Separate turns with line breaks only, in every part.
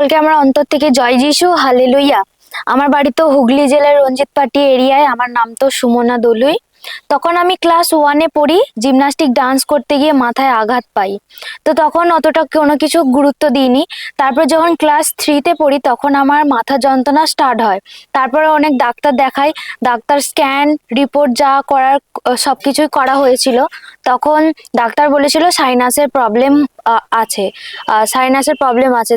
সকলকে আমার অন্তর থেকে জয় যিশু হালেলুইয়া আমার বাড়ি তো হুগলি জেলার রঞ্জিত পাটি এরিয়ায় আমার নাম তো সুমনা দলুই। তখন আমি ক্লাস ওয়ানে পড়ি জিমনাস্টিক ডান্স করতে গিয়ে মাথায় আঘাত পাই। তো তখন অতটা কোনো কিছু গুরুত্ব দিইনি। তারপর যখন ক্লাস থ্রিতে পড়ি, তখন আমার মাথা যন্ত্রণা স্টার্ট হয়। তারপরে অনেক ডাক্তার দেখাই। ডাক্তার স্ক্যান রিপোর্ট যা করার সব কিছুই করা হয়েছিল। তখন ডাক্তার বলেছিল সাইনাসের প্রবলেম আছে। সাইনাসের প্রবলেম আছে।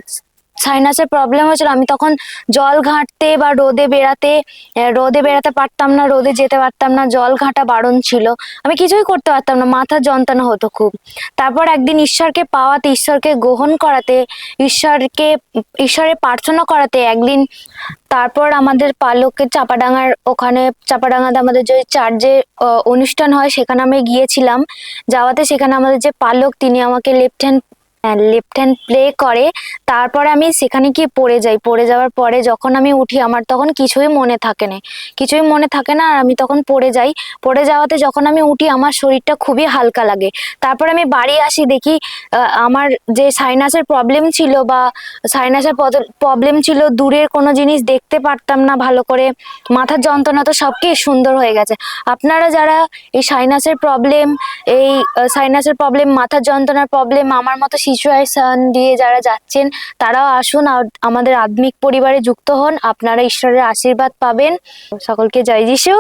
সাইনাসের প্রবলেম হয়েছিল। আমি তখন জল ঘাঁটতে বা রোদে বেড়াতে রোদে বেড়াতে পারতাম না, রোদে যেতে পারতাম না, জল ঘাঁটা বারণ ছিল। আমি কিছুই করতে পারতাম না, মাথা যন্ত্রণা হতো খুব। তারপর একদিন ঈশ্বরকে পাওয়াতে, ঈশ্বরকে গ্রহণ করাতে, ঈশ্বরকে, ঈশ্বরের প্রার্থনা করাতে একদিন তারপর আমাদের পালকের চাপাডাঙ্গার ওখানে, চাপাডাঙ্গাতে আমাদের যে চার্চে অনুষ্ঠান হয়, সেখানে আমি গিয়েছিলাম। যাওয়াতে সেখানে আমাদের যে পালক, তিনি আমাকে left hand left hand play করে। তারপরে আমি সেখানে গিয়ে পড়ে যাই। পড়ে যাওয়ার পরে যখন আমি উঠি, আমার তখন কিছুই মনে থাকে না। কিছুই মনে থাকে না আর আমি তখন পড়ে যাই। পড়ে যাওয়াতে যখন আমি উঠি, আমার শরীরটা খুবই হালকা লাগে। তারপর আমি বাড়ি আসি, দেখি আমার যে সাইনাসের প্রবলেম ছিল বা সাইনাসের প্রবলেম ছিল, দূরের কোনো জিনিস দেখতে পারতাম না ভালো করে। মাথার যন্ত্রণা তো সবকি সুন্দর হয়ে গেছে। আপনারা যারা এই সাইনাসের প্রবলেম এই সাইনাসের প্রবলেম মাথার যন্ত্রণার প্রবলেম আমার মতো সিচুয়েশন দিয়ে যারা যাচ্ছেন, তারাও আসুন। আমাদের আধ্মিক পরিবারে যুক্ত হন। আপনারা ঈশ্বরের আশীর্বাদ পাবেন। সকলকে জয় যিশু।